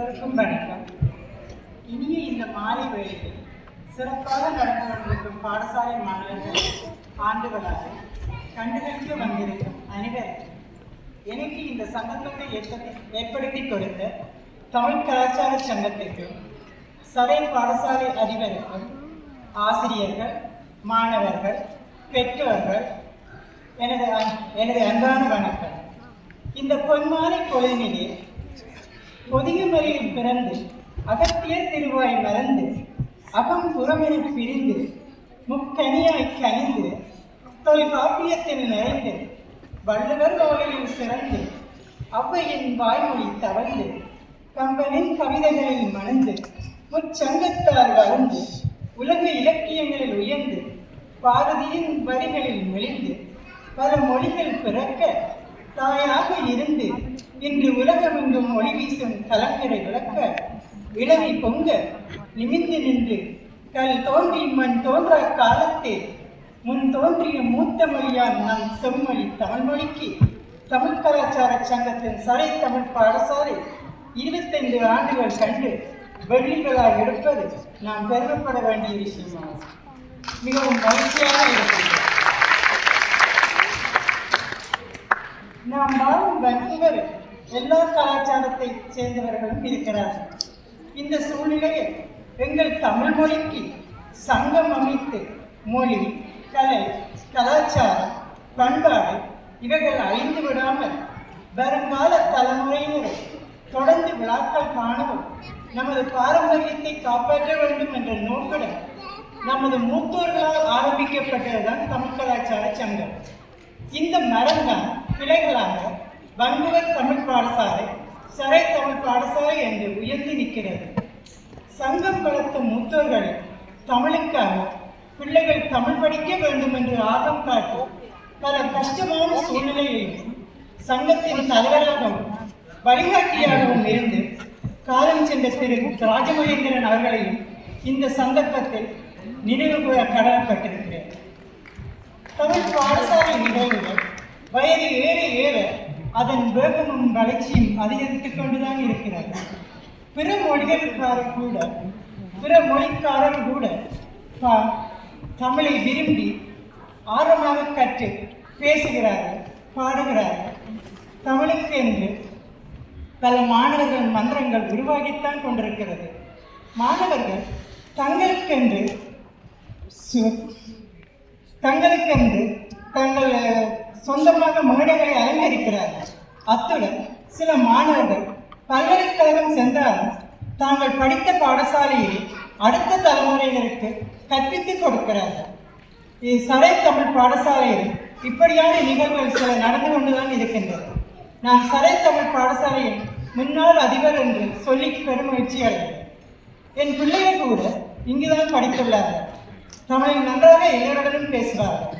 அனைவருக்கும் வணக்கம். இனிய இந்த மாலை வேளையில் சிறப்பாக நடந்து கொண்டிருக்கும் பாடசாலை மாணவர்கள் ஆண்டுகளாக கண்டுகளுக்கு வந்திருக்கும் அனைவருக்கும் எனக்கு இந்த சந்தர்ப்பத்தை ஏற்படுத்தி கொடுத்த தமிழ் கலாச்சார சங்கத்திற்கும் சதை பாடசாலை அதிபருக்கும் ஆசிரியர்கள் மாணவர்கள் பெற்றோர்கள் எனது எனது அன்பான வணக்கம். இந்த பொன்மாலை பொழுதினிலே பொதியுமறையில் பிறந்து அகத்தியர் திருவாய் மறந்து அகம் புறமென பிரிந்து முக்கனியாய் கனிந்து தொல்காப்பியத்தில் நிறைந்து வள்ளுவர் வாழையில் சிறந்து அவ்வையின் வாய்மொழி தவழ்ந்து கம்பனின் கவிதைகளில் மணந்து முச்சங்கத்தார் வளர்ந்து உலக இலக்கியங்களில் உயர்ந்து பாரதியின் வரிகளில் மெலிந்து பல மொழிகள் பிறக்க தாயாக இருந்து இன்று உலகமெங்கும் ஒளி வீசும் கலங்கரை விளக்க இளமை பொங்க நிமிந்து நின்று கல் தோன்றி மண் தோன்றா காலத்தே. முன் தோன்றிய மூத்த மொழியான் நம் செம்மொழி தமிழ் மொழிக்கு தமிழ் கலாச்சார சங்கத்தின் சரை தமிழ் பாடசாலை இருபத்தைந்து ஆண்டுகள் கண்டு வெள்ளிகளாக எடுப்பது நாம் பெருமைப்பட வேண்டிய விஷயமாகும். மிகவும் மகிழ்ச்சியாக இருக்கிறது நாம் வாழும் வன்னிவர் எல்லா கலாச்சாரத்தை சேர்ந்தவர்களும் இருக்கிறார்கள். இந்த சூழ்நிலையில் எங்கள் தமிழ் மொழிக்கு சங்கம் அமைத்து மொழி கலை கலாச்சாரம் பண்பாடு இவைகள் அழிந்து விடாமல் வருங்கால தலைமுறையினரை தொடர்ந்து விழாக்கள் காணவும் நமது பாரம்பரியத்தை காப்பாற்ற வேண்டும் என்ற நோக்குடன் நமது மூத்தோர்களால் ஆரம்பிக்கப்பட்டதுதான் தமிழ் கலாச்சார சங்கம். இந்த மரம்தான் கிளைகளாக வன்முகர் தமிழ் பாடசாலை சரை தமிழ் பாடசாலை என்று உயர்ந்து நிற்கிறது. சங்கம் வளர்த்தும் மூத்தோர்கள் தமிழுக்காக பிள்ளைகள் தமிழ் படிக்க வேண்டும் என்று ஆர்வம் காட்டும் பல கஷ்டமான சூழ்நிலையிலும் சங்கத்தின் தலைவராகவும் வழிகாட்டியாகவும் இருந்து காலம் சென்ற திரு ராஜமகேந்திரன் அவர்களையும் இந்த சந்தர்ப்பத்தில் நினைவு கூற கடமைப்பட்டிருக்கிறேன் தமிழ் பாடசாலை நிகழ்வுகள் வயது ஏற ஏற அதன் வேகமும் வளர்ச்சியும் அதிகரித்துக் கொண்டுதான் இருக்கிறது. பிற மொழிகளுக்காரர் கூட பிற மொழிக்காரர் கூட தமிழை விரும்பி ஆர்வமாக கற்று பேசுகிறார்கள் பாடுகிறார்கள். தமிழுக்கு என்று பல மாணவர்கள் மந்திரங்கள் உருவாகித்தான் கொண்டிருக்கிறது. மாணவர்கள் தங்களுக்கென்று தங்களுக்கென்று தங்கள் சொந்தமாக மேடைகளை அலங்கரிக்கிறார்கள் அத்துடன் சில மாணவர்கள் பல்கலைக்கழகம் சென்றாலும் தாங்கள் படித்த பாடசாலையில் அடுத்த தலைமுறையினருக்கு கற்பித்துக் கொடுக்கிறார்கள். இது சரை தமிழ் பாடசாலையில் இப்படியான நிகழ்வுகள் சில நடந்து கொண்டுதான் இருக்கின்றது. நான் சரை தமிழ் பாடசாலையில் முன்னாள் அதிபர் என்று சொல்லி பெருமகிழ்ச்சி அடைகிறேன். என் பிள்ளைகள் கூட இங்குதான் படித்துள்ளார்கள். தமிழில் நன்றாக எல்லோருடனும் பேசுவார்கள்.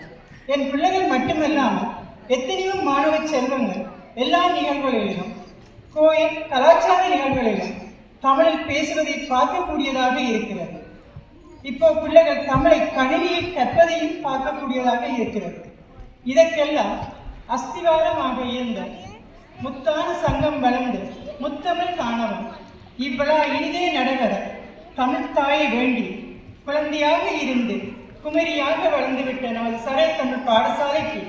என் பிள்ளைகள் மட்டுமல்லாமல் எத்தனையோ மாணவ செல்வங்கள் எல்லா நிகழ்வுகளிலும் கோயில் கலாச்சார நிகழ்வுகளிலும் தமிழில் பேசுவதை பார்க்கக்கூடியதாக இருக்கிறது. இப்போ பிள்ளைகள் தமிழை கணினியில் கற்பதையும் பார்க்கக்கூடியதாக இருக்கிறது. இதற்கெல்லாம் அஸ்திவாரமாக இருந்த முத்தான சங்கம் வளர்ந்து முத்தமிழ் காணவும் இவ்வளா இனிதே நடைபெற தமிழ் தாயை வேண்டி குழந்தையாக இருந்து குமரியாக வளர்ந்துவிட்ட நமது சரை தமிழ் பாடசாலைக்கு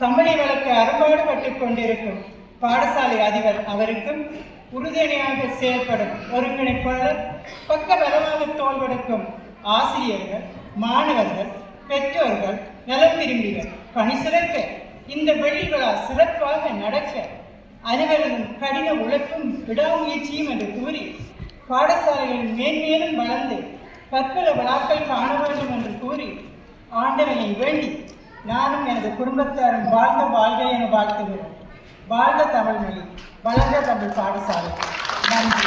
தமிழை வளர்க்க அறுபாடுபட்டு கொண்டிருக்கும் பாடசாலை அதிபர் அவருக்கும் உறுதுணையாக செயல்படும் ஒருங்கிணைப்பாளர் பக்க பலமாக தோல்வெடுக்கும் ஆசிரியர்கள் மாணவர்கள் பெற்றோர்கள் நலம் விரும்பிகள் பணி சிறக்க இந்த வெள்ளி விழா சிறப்பாக நடக்க அனைவரதும் கடின உழைப்பும் விடாமுயற்சியும் என்று கூறி பாடசாலைகள் மேன்மேலும் வளர்ந்து பற்பல விழாக்கள் காண வேண்டும் என்று கூறி ஆண்டவனை வேண்டி நானும் எனது குடும்பத்தாரும் வாழ்ந்த வாழ்க என வாழ்த்துகிறோம் வாழ்க தமிழ்மொழி வளர்ந்த தமிழ் பாடசாலை. நன்றி.